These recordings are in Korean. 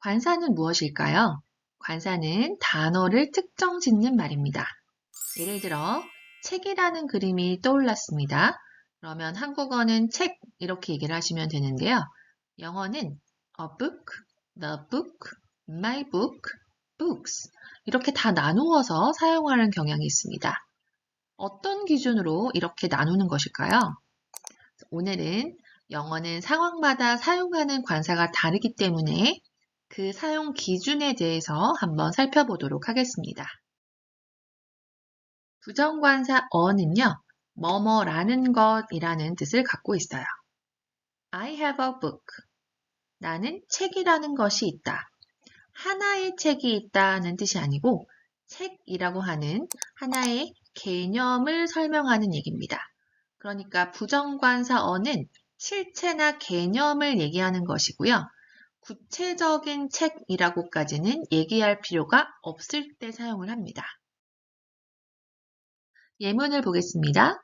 관사는 무엇일까요? 관사는 단어를 특정 짓는 말입니다. 예를 들어 책이라는 그림이 떠올랐습니다. 그러면 한국어는 책 이렇게 얘기를 하시면 되는데요. 영어는 a book, the book, my book, books 이렇게 다 나누어서 사용하는 경향이 있습니다. 어떤 기준으로 이렇게 나누는 것일까요? 오늘은 영어는 상황마다 사용하는 관사가 다르기 때문에 그 사용 기준에 대해서 한번 살펴보도록 하겠습니다. 부정관사 어는요, 뭐뭐라는 것이라는 뜻을 갖고 있어요. I have a book. 나는 책이라는 것이 있다. 하나의 책이 있다는 뜻이 아니고 책이라고 하는 하나의 개념을 설명하는 얘기입니다. 그러니까 부정관사 어는 실체나 개념을 얘기하는 것이고요. 구체적인 책이라고까지는 얘기할 필요가 없을 때 사용을 합니다. 예문을 보겠습니다.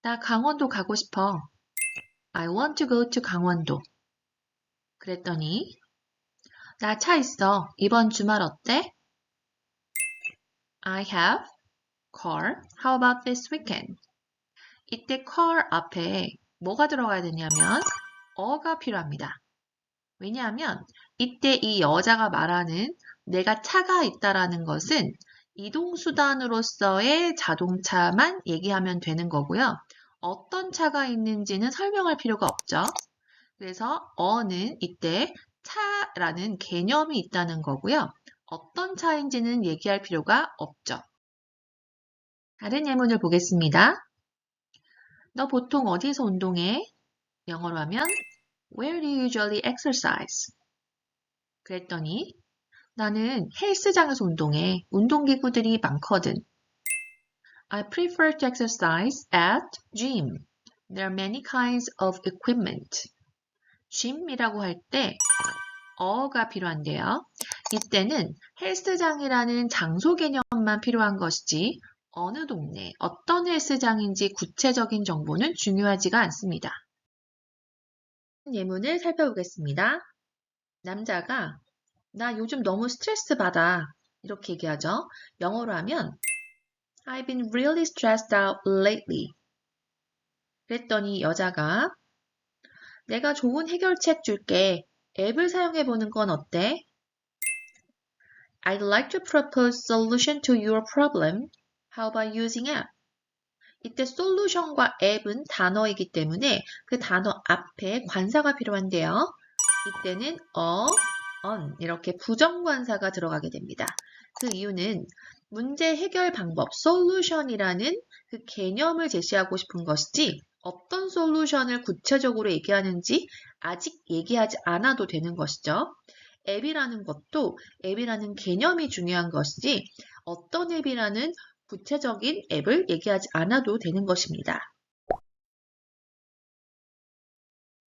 나 강원도 가고 싶어. I want to go to 강원도. 그랬더니 나 차 있어. 이번 주말 어때? I have car. How about this weekend? 이때 car 앞에 뭐가 들어가야 되냐면 어가 필요합니다. 왜냐하면 이때 이 여자가 말하는 내가 차가 있다라는 것은 이동수단으로서의 자동차만 얘기하면 되는 거고요. 어떤 차가 있는지는 설명할 필요가 없죠. 그래서 어는 이때 차라는 개념이 있다는 거고요. 어떤 차인지는 얘기할 필요가 없죠. 다른 예문을 보겠습니다. 너 보통 어디서 운동해? 영어로 하면 Where do you usually exercise? 그랬더니 나는 헬스장에서 운동해. 운동기구들이 많거든. I prefer to exercise at gym. There are many kinds of equipment. gym이라고 할 때 어가 필요한데요. 이때는 헬스장이라는 장소 개념만 필요한 것이지 어느 동네, 어떤 헬스장인지 구체적인 정보는 중요하지가 않습니다. 예문을 살펴보겠습니다. 남자가 나 요즘 너무 스트레스 받아 이렇게 얘기하죠. 영어로 하면 I've been really stressed out lately. 그랬더니 여자가 내가 좋은 해결책 줄게. 앱을 사용해 보는 건 어때? I'd like to propose solution to your problem. How about using app? 이때 솔루션과 앱은 단어이기 때문에 그 단어 앞에 관사가 필요한데요. 이때는 어, on 이렇게 부정관사가 들어가게 됩니다. 그 이유는 문제 해결 방법, 솔루션이라는 그 개념을 제시하고 싶은 것이지 어떤 솔루션을 구체적으로 얘기하는지 아직 얘기하지 않아도 되는 것이죠. 앱이라는 것도 앱이라는 개념이 중요한 것이지 어떤 앱이라는 구체적인 앱을 얘기하지 않아도 되는 것입니다.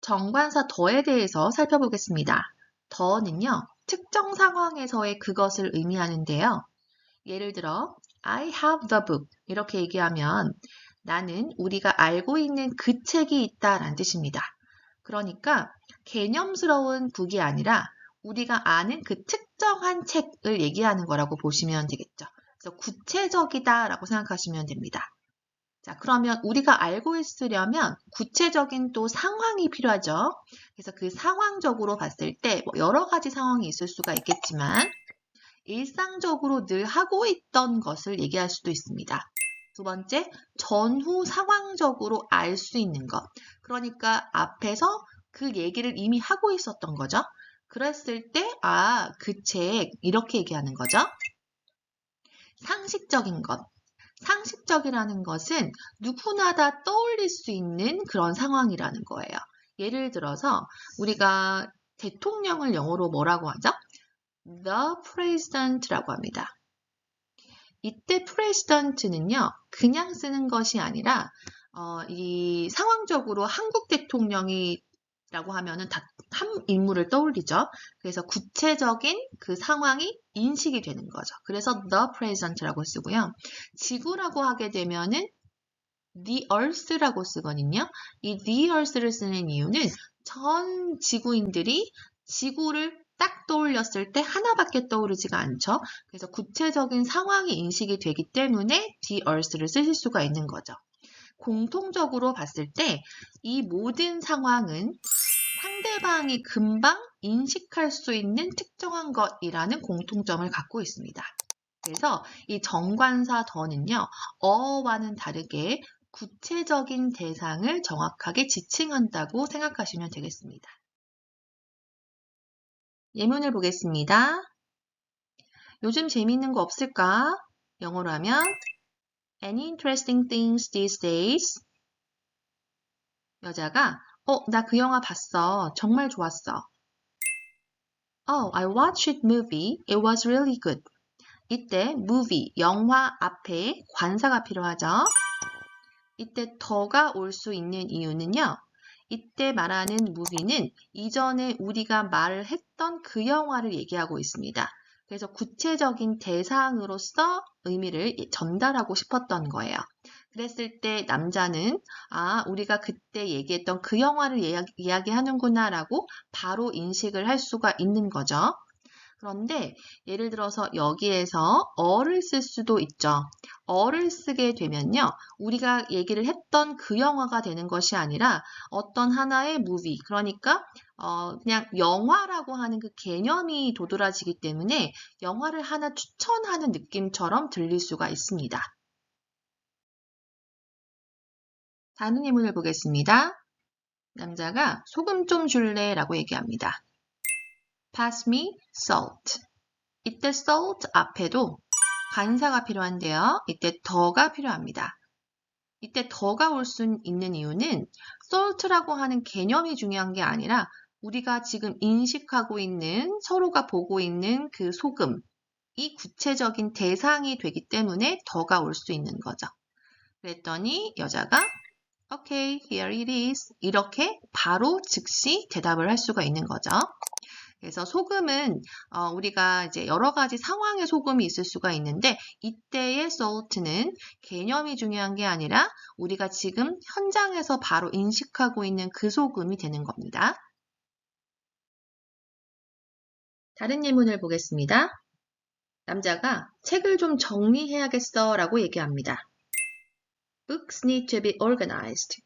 정관사 더에 대해서 살펴보겠습니다. 더는요, 특정 상황에서의 그것을 의미하는데요. 예를 들어, I have the book. 이렇게 얘기하면 나는 우리가 알고 있는 그 책이 있다 라는 뜻입니다. 그러니까 개념스러운 북이 아니라 우리가 아는 그 특정한 책을 얘기하는 거라고 보시면 되겠죠. 그래서 구체적이다라고 생각하시면 됩니다. 자, 그러면 우리가 알고 있으려면 구체적인 또 상황이 필요하죠. 그래서 그 상황적으로 봤을 때 뭐 여러 가지 상황이 있을 수가 있겠지만 일상적으로 늘 하고 있던 것을 얘기할 수도 있습니다. 두 번째, 전후 상황적으로 알 수 있는 것. 그러니까 앞에서 그 얘기를 이미 하고 있었던 거죠. 그랬을 때, 아, 그 책, 이렇게 얘기하는 거죠. 상식적인 것. 상식적이라는 것은 누구나 다 떠올릴 수 있는 그런 상황이라는 거예요. 예를 들어서 우리가 대통령을 영어로 뭐라고 하죠? The President라고 합니다. 이때 President는요, 그냥 쓰는 것이 아니라 어, 이 상황적으로 한국 대통령이 라고 하면은 한 인물을 떠올리죠. 그래서 구체적인 그 상황이 인식이 되는 거죠. 그래서 the present라고 쓰고요. 지구라고 하게 되면은 the earth라고 쓰거든요. 이 the earth를 쓰는 이유는 전 지구인들이 지구를 딱 떠올렸을 때 하나밖에 떠오르지가 않죠. 그래서 구체적인 상황이 인식이 되기 때문에 the earth를 쓰실 수가 있는 거죠. 공통적으로 봤을 때 이 모든 상황은 상대방이 금방 인식할 수 있는 특정한 것이라는 공통점을 갖고 있습니다. 그래서 이 정관사 더는요, 어와는 다르게 구체적인 대상을 정확하게 지칭한다고 생각하시면 되겠습니다. 예문을 보겠습니다. 요즘 재미있는 거 없을까? 영어로 하면 Any interesting things these days? 여자가 어, 나 그 영화 봤어. 정말 좋았어. Oh, I watched it movie. It was really good. 이때 movie, 영화 앞에 관사가 필요하죠. 이때 더가 올 수 있는 이유는요. 이때 말하는 movie는 이전에 우리가 말을 했던 그 영화를 얘기하고 있습니다. 그래서 구체적인 대상으로서 의미를 전달하고 싶었던 거예요. 그랬을 때 남자는 아, 우리가 그때 얘기했던 그 영화를 이야기, 하는구나라고 바로 인식을 할 수가 있는 거죠. 그런데 예를 들어서 여기에서 어를 쓸 수도 있죠. 어를 쓰게 되면요. 우리가 얘기를 했던 그 영화가 되는 것이 아니라 어떤 하나의 무비, 그러니까 어, 그냥 영화라고 하는 그 개념이 도드라지기 때문에 영화를 하나 추천하는 느낌처럼 들릴 수가 있습니다. 다른 예문을 보겠습니다. 남자가 소금 좀 줄래? 라고 얘기합니다. Pass me salt. 이때 salt 앞에도 관사가 필요한데요. 이때 더가 필요합니다. 이때 더가 올 수 있는 이유는 salt라고 하는 개념이 중요한 게 아니라 우리가 지금 인식하고 있는 서로가 보고 있는 그 소금 이 구체적인 대상이 되기 때문에 더가 올 수 있는 거죠. 그랬더니 여자가 Okay, here it is. 이렇게 바로 즉시 대답을 할 수가 있는 거죠. 그래서 소금은 어, 우리가 이제 여러 가지 상황의 소금이 있을 수가 있는데 이때의 salt는 개념이 중요한 게 아니라 우리가 지금 현장에서 바로 인식하고 있는 그 소금이 되는 겁니다. 다른 예문을 보겠습니다. 남자가 책을 좀 정리해야겠어 라고 얘기합니다. Books need to be organized.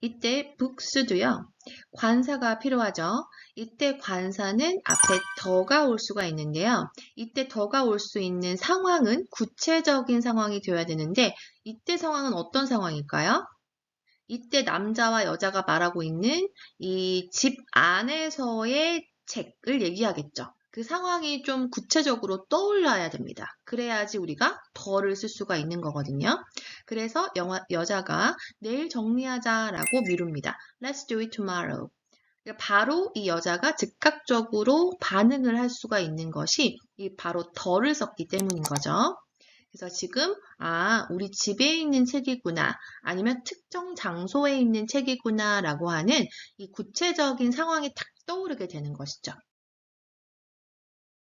이때 books도요. 관사가 필요하죠. 이때 관사는 앞에 더가 올 수가 있는데요. 이때 더가 올 수 있는 상황은 구체적인 상황이 되어야 되는데 이때 상황은 어떤 상황일까요? 이때 남자와 여자가 말하고 있는 이 집 안에서의 책을 얘기하겠죠. 그 상황이 좀 구체적으로 떠올라야 됩니다. 그래야지 우리가 더를 쓸 수가 있는 거거든요. 그래서 영화, 여자가 내일 정리하자라고 미룹니다. Let's do it tomorrow. 그러니까 바로 이 여자가 즉각적으로 반응을 할 수가 있는 것이 이 바로 더를 썼기 때문인 거죠. 그래서 지금 아 우리 집에 있는 책이구나 아니면 특정 장소에 있는 책이구나 라고 하는 이 구체적인 상황이 탁 떠오르게 되는 것이죠.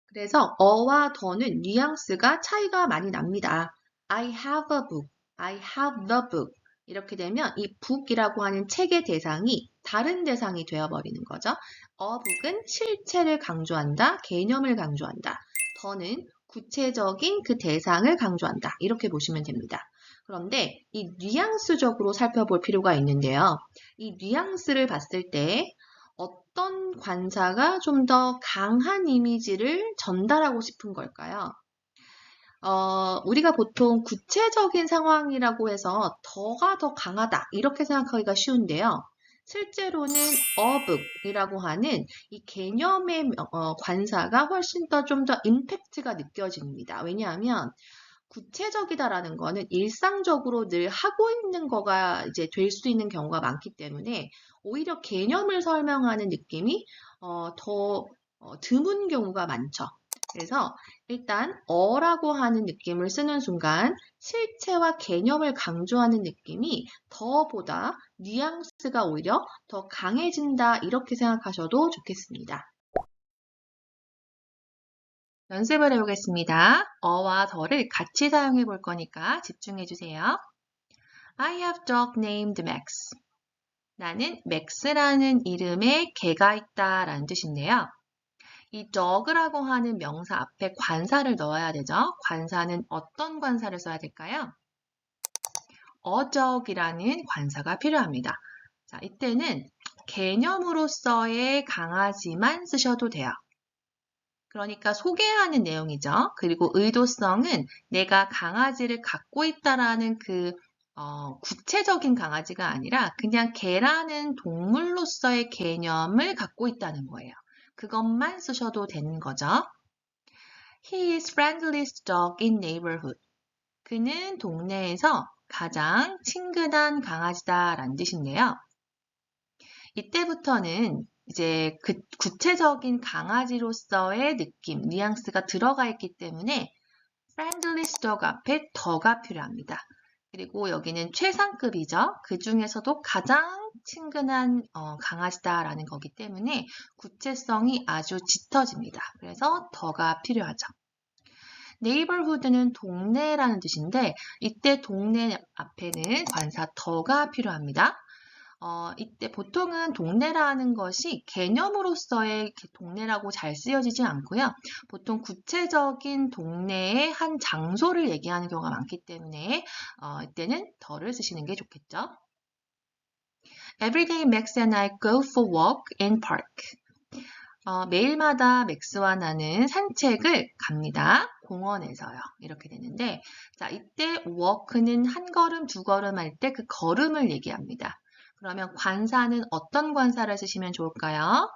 그래서 어와 더는 뉘앙스가 차이가 많이 납니다. I have a book, I have the book. 이렇게 되면 이 book이라고 하는 책의 대상이 다른 대상이 되어버리는 거죠. a book은 실체를 강조한다, 개념을 강조한다. 더는 구체적인 그 대상을 강조한다. 이렇게 보시면 됩니다. 그런데 이 뉘앙스적으로 살펴볼 필요가 있는데요. 이 뉘앙스를 봤을 때 어떤 관사가 좀 더 강한 이미지를 전달하고 싶은 걸까요? 어, 우리가 보통 구체적인 상황이라고 해서 더가 더 강하다 이렇게 생각하기가 쉬운데요. 실제로는 어북이라고 하는 이 개념의 어, 관사가 훨씬 더좀더 임팩트가 느껴집니다. 왜냐하면 구체적이다라는 거는 일상적으로 늘 하고 있는 거가 이제 될 수 있는 경우가 많기 때문에 오히려 개념을 설명하는 느낌이 어, 더 어, 드문 경우가 많죠. 그래서 일단 어라고 하는 느낌을 쓰는 순간 실체와 개념을 강조하는 느낌이 더보다 뉘앙스가 오히려 더 강해진다 이렇게 생각하셔도 좋겠습니다. 연습을 해보겠습니다. 어와 더를 같이 사용해 볼 거니까 집중해 주세요. I have dog named Max. 나는 맥스라는 이름의 개가 있다 라는 뜻인데요. 이 dog라고 하는 명사 앞에 관사를 넣어야 되죠. 관사는 어떤 관사를 써야 될까요? a dog이라는 관사가 필요합니다. 자, 이때는 개념으로서의 강아지만 쓰셔도 돼요. 그러니까 소개하는 내용이죠. 그리고 의도성은 내가 강아지를 갖고 있다라는 그 어, 구체적인 강아지가 아니라 그냥 개라는 동물로서의 개념을 갖고 있다는 거예요. 그것만 쓰셔도 되는 거죠. He is friendliest dog in neighborhood. 그는 동네에서 가장 친근한 강아지다 라는 뜻인데요. 이때부터는 이제 그 구체적인 강아지로서의 느낌, 뉘앙스가 들어가 있기 때문에 friendliest dog 앞에 더가 필요합니다. 그리고 여기는 최상급이죠. 그 중에서도 가장 친근한 어, 강아지다라는 거기 때문에 구체성이 아주 짙어집니다. 그래서 더가 필요하죠. neighborhood는 동네라는 뜻인데 이때 동네 앞에는 관사 더가 필요합니다. 어, 이때 보통은 동네라는 것이 개념으로서의 동네라고 잘 쓰여지지 않고요. 보통 구체적인 동네의 한 장소를 얘기하는 경우가 많기 때문에 어, 이때는 더를 쓰시는 게 좋겠죠. Every day Max and I go for walk in park. 어, 매일마다 맥스와 나는 산책을 갑니다. 공원에서요. 이렇게 되는데, 자, 이때 walk는 한 걸음, 두 걸음 할 때 그 걸음을 얘기합니다. 그러면 관사는 어떤 관사를 쓰시면 좋을까요?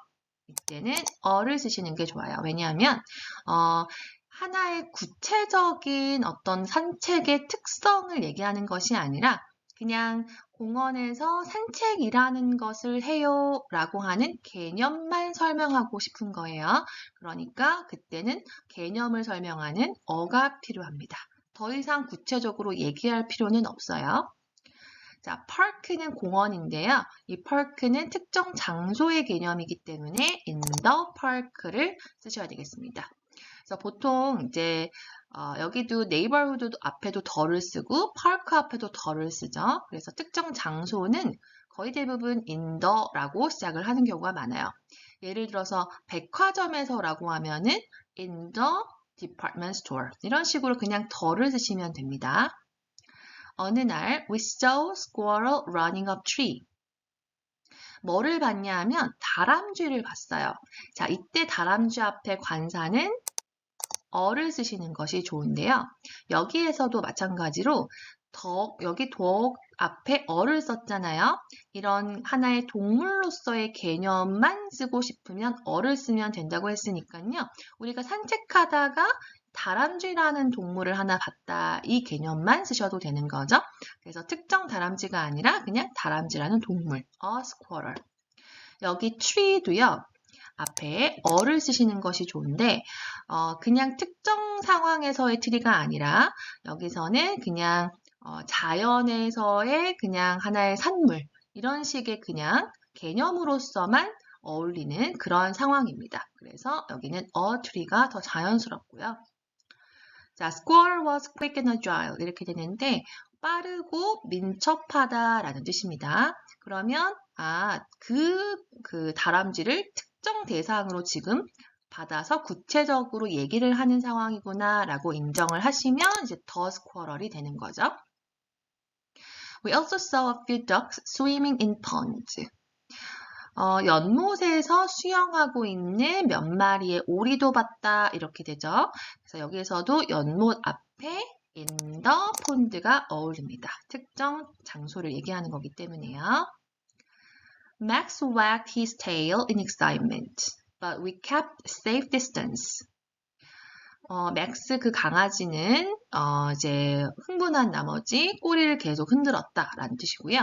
이때는 어를 쓰시는 게 좋아요. 왜냐하면 어, 하나의 구체적인 어떤 산책의 특성을 얘기하는 것이 아니라 그냥 공원에서 산책이라는 것을 해요 라고 하는 개념만 설명하고 싶은 거예요. 그러니까 그때는 개념을 설명하는 어가 필요합니다. 더 이상 구체적으로 얘기할 필요는 없어요. 자, park는 공원인데요. 이 park는 특정 장소의 개념이기 때문에 in the park를 쓰셔야 되겠습니다. 그래서 보통 이제 어, 여기도 neighborhood 앞에도 더를 쓰고 park 앞에도 더를 쓰죠. 그래서 특정 장소는 거의 대부분 the라고 시작을 하는 경우가 많아요. 예를 들어서 백화점에서라고 하면은 in the department store 이런 식으로 그냥 더를 쓰시면 됩니다. 어느 날 we saw squirrel running up tree. 뭐를 봤냐 하면 다람쥐를 봤어요. 자, 이때 다람쥐 앞에 관사는 어를 쓰시는 것이 좋은데요. 여기에서도 마찬가지로 덕, 여기 독 앞에 어를 썼잖아요. 이런 하나의 동물로서의 개념만 쓰고 싶으면 어를 쓰면 된다고 했으니까요. 우리가 산책하다가 다람쥐라는 동물을 하나 봤다. 이 개념만 쓰셔도 되는 거죠. 그래서 특정 다람쥐가 아니라 그냥 다람쥐라는 동물, a squirrel. 여기 tree도요. 앞에 어를 쓰시는 것이 좋은데 어, 그냥 특정 상황에서의 트리가 아니라 여기서는 그냥 어, 자연에서의 그냥 하나의 산물 이런 식의 그냥 개념으로서만 어울리는 그런 상황입니다. 그래서 여기는 a tree가 더 자연스럽고요. 자, squirrel was quick and agile 이렇게 되는데 빠르고 민첩하다라는 뜻입니다. 그러면 아, 그, 그 다람쥐를 특정 대상으로 지금 받아서 구체적으로 얘기를 하는 상황이구나 라고 인정을 하시면 이제 더 스쿼럴이 되는 거죠. We also saw a few ducks swimming in ponds. 어, 연못에서 수영하고 있는 몇 마리의 오리도 봤다 이렇게 되죠. 그래서 여기에서도 연못 앞에 the pond가 어울립니다. 특정 장소를 얘기하는 거기 때문에요. Max wagged his tail in excitement, but we kept safe distance. 어, 맥스 그 강아지는 어, 이제 흥분한 나머지 꼬리를 계속 흔들었다라는 뜻이고요.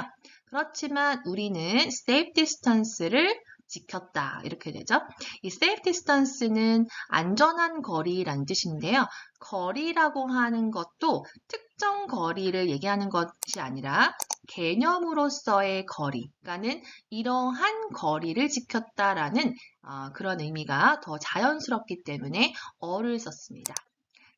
그렇지만 우리는 safe distance를 지켰다 이렇게 되죠. 이 safe distance는 안전한 거리라는 뜻인데요. 거리라고 하는 것도 특정 거리를 얘기하는 것이 아니라 개념으로서의 거리, 그러니까는 이러한 거리를 지켰다라는 어, 그런 의미가 더 자연스럽기 때문에 어를 썼습니다.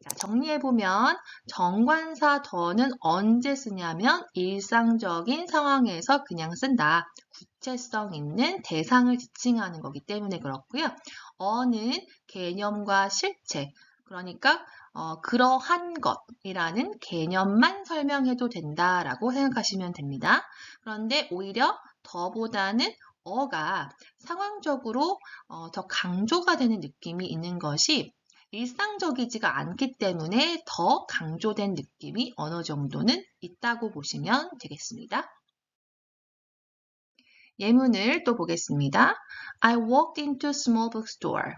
자, 정리해보면 정관사 더는 언제 쓰냐면 일상적인 상황에서 그냥 쓴다. 구체성 있는 대상을 지칭하는 거기 때문에 그렇고요. 어는 개념과 실체, 그러니까 어, 그러한 것이라는 개념만 설명해도 된다라고 생각하시면 됩니다. 그런데 오히려 더보다는 어가 상황적으로 어, 더 강조가 되는 느낌이 있는 것이 일상적이지가 않기 때문에 더 강조된 느낌이 어느 정도는 있다고 보시면 되겠습니다. 예문을 또 보겠습니다. I walked into small bookstore.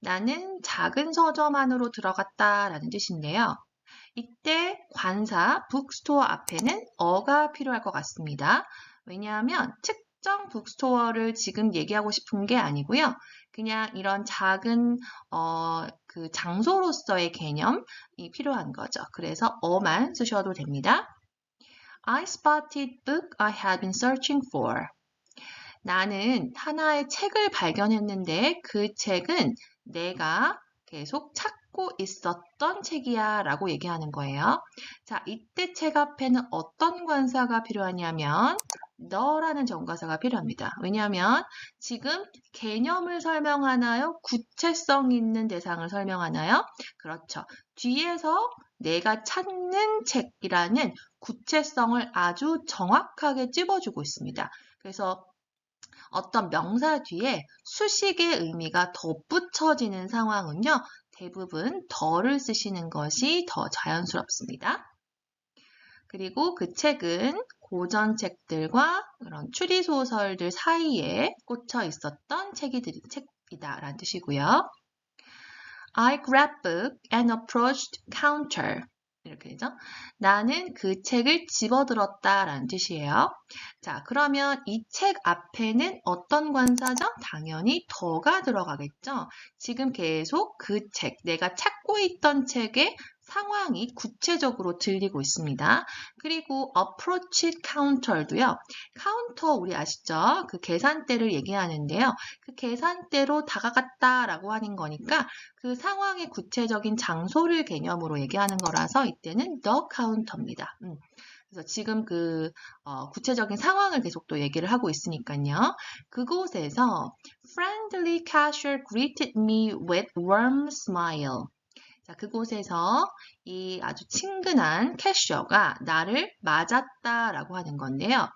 나는 작은 서점 안으로 들어갔다 라는 뜻인데요. 이때 관사 북스토어 앞에는 어가 필요할 것 같습니다. 왜냐하면 특정 북스토어를 지금 얘기하고 싶은 게 아니고요. 그냥 이런 작은 어, 그 장소로서의 개념이 필요한 거죠. 그래서 어만 쓰셔도 됩니다. I spotted book I had been searching for. 나는 하나의 책을 발견했는데 그 책은 내가 계속 찾고 있었던 책이야 라고 얘기하는 거예요. 자, 이때 책 앞에는 어떤 관사가 필요하냐면 너라는 정관사가 필요합니다. 왜냐하면 지금 개념을 설명하나요? 구체성 있는 대상을 설명하나요? 그렇죠. 뒤에서 내가 찾는 책이라는 구체성을 아주 정확하게 찝어주고 있습니다. 그래서 어떤 명사 뒤에 수식의 의미가 덧붙여지는 상황은요. 대부분 더를 쓰시는 것이 더 자연스럽습니다. 그리고 그 책은 고전 책들과 그런 추리소설들 사이에 꽂혀 있었던 책이 책이다라는 뜻이고요. I grabbed book and approached counter. 이렇게 되죠. 나는 그 책을 집어들었다 라는 뜻이에요. 자, 그러면 이 책 앞에는 어떤 관사죠? 당연히 더가 들어가겠죠. 지금 계속 그 책, 내가 찾고 있던 책의 상황이 구체적으로 들리고 있습니다. 그리고 approach counter도요. 카운터 우리 아시죠? 그 계산대를 얘기하는데요. 그 계산대로 다가갔다라고 하는 거니까 그 상황의 구체적인 장소를 개념으로 얘기하는 거라서 이때는 the counter입니다. 음. 그래서 지금 그 어, 구체적인 상황을 계속 또 얘기를 하고 있으니까요. 그곳에서 friendly cashier greeted me with warm smile. 자, 그곳에서 이 아주 친근한 캐셔가 나를 맞았다라고 하는 건데요.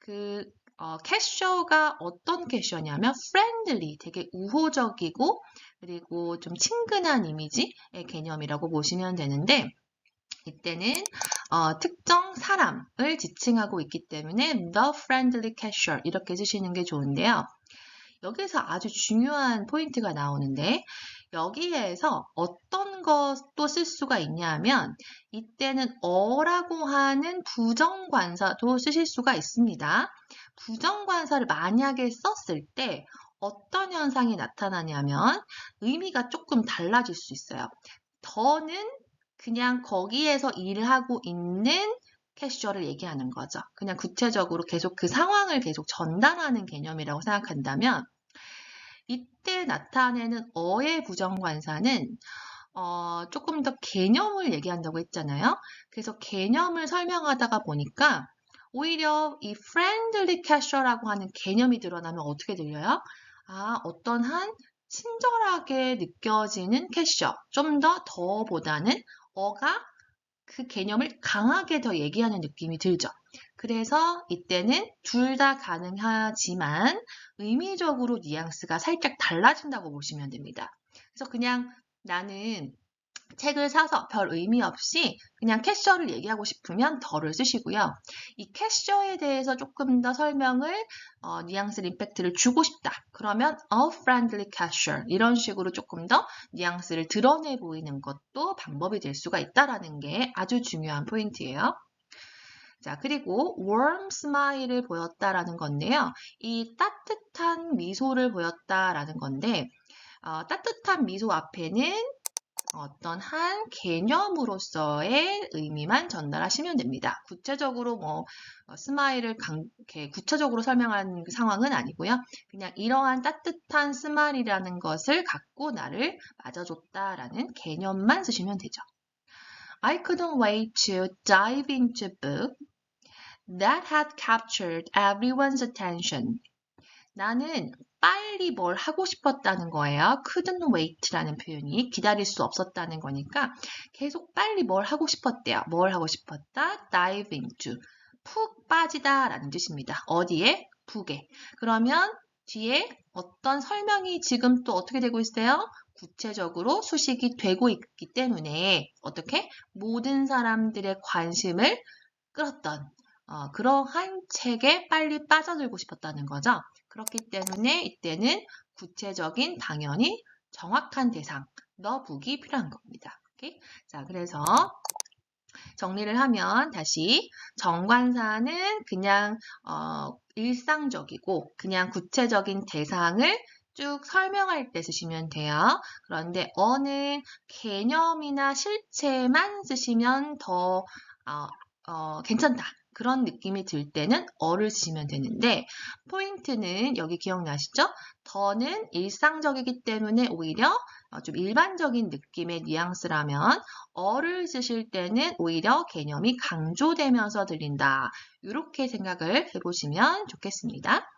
그 어, 캐셔가 어떤 캐셔냐면 friendly, 되게 우호적이고 그리고 좀 친근한 이미지의 개념이라고 보시면 되는데 이때는 어, 특정 사람을 지칭하고 있기 때문에 the friendly cashier 이렇게 쓰시는 게 좋은데요. 여기서 아주 중요한 포인트가 나오는데 여기에서 어떤 것도 쓸 수가 있냐면 이때는 어라고 하는 부정관사도 쓰실 수가 있습니다. 부정관사를 만약에 썼을 때 어떤 현상이 나타나냐면 의미가 조금 달라질 수 있어요. 더는 그냥 거기에서 일을 하고 있는 캐주얼을 얘기하는 거죠. 그냥 구체적으로 계속 그 상황을 계속 전달하는 개념이라고 생각한다면 이때 나타내는 어의 부정관사는 어, 조금 더 개념을 얘기한다고 했잖아요. 그래서 개념을 설명하다가 보니까 오히려 이 friendly casual라고 하는 개념이 드러나면 어떻게 들려요? 아, 어떤 한 친절하게 느껴지는 캐셔. 좀 더 더보다는 어가 그 개념을 강하게 더 얘기하는 느낌이 들죠. 그래서 이때는 둘 다 가능하지만 의미적으로 뉘앙스가 살짝 달라진다고 보시면 됩니다. 그래서 그냥 나는 책을 사서 별 의미 없이 그냥 캐셔를 얘기하고 싶으면 더를 쓰시고요. 이 캐셔에 대해서 조금 더 설명을 어, 뉘앙스 임팩트를 주고 싶다. 그러면 a friendly cashier 이런 식으로 조금 더 뉘앙스를 드러내 보이는 것도 방법이 될 수가 있다라는 게 아주 중요한 포인트예요. 자, 그리고 warm smile을 보였다라는 건데요. 이 따뜻한 미소를 보였다라는 건데, 어, 따뜻한 미소 앞에는 어떤 한 개념으로서의 의미만 전달하시면 됩니다. 구체적으로 뭐 어, 스마일을 강, 구체적으로 설명한 그 상황은 아니고요. 그냥 이러한 따뜻한 스마일이라는 것을 갖고 나를 맞아줬다라는 개념만 쓰시면 되죠. I couldn't wait to dive into book that had captured everyone's attention. 나는 빨리 뭘 하고 싶었다는 거예요. couldn't wait라는 표현이 기다릴 수 없었다는 거니까 계속 빨리 뭘 하고 싶었대요. 뭘 하고 싶었다? dive into. 푹 빠지다 라는 뜻입니다. 어디에? 푹에. 그러면 뒤에 어떤 설명이 지금 또 어떻게 되고 있어요? 구체적으로 수식이 되고 있기 때문에 어떻게? 모든 사람들의 관심을 끌었던 어, 그러한 책에 빨리 빠져들고 싶었다는 거죠. 그렇기 때문에 이때는 구체적인 당연히 정확한 대상, 너 북이 필요한 겁니다. 오케이? 자, 그래서 정리를 하면 다시 정관사는 그냥 어, 일상적이고 그냥 구체적인 대상을 쭉 설명할 때 쓰시면 돼요. 그런데 어는 개념이나 실체만 쓰시면 더 어, 어, 괜찮다. 그런 느낌이 들 때는 어를 쓰시면 되는데 포인트는 여기 기억나시죠? 더는 일상적이기 때문에 오히려 어, 좀 일반적인 느낌의 뉘앙스라면 어를 쓰실 때는 오히려 개념이 강조되면서 들린다. 이렇게 생각을 해보시면 좋겠습니다.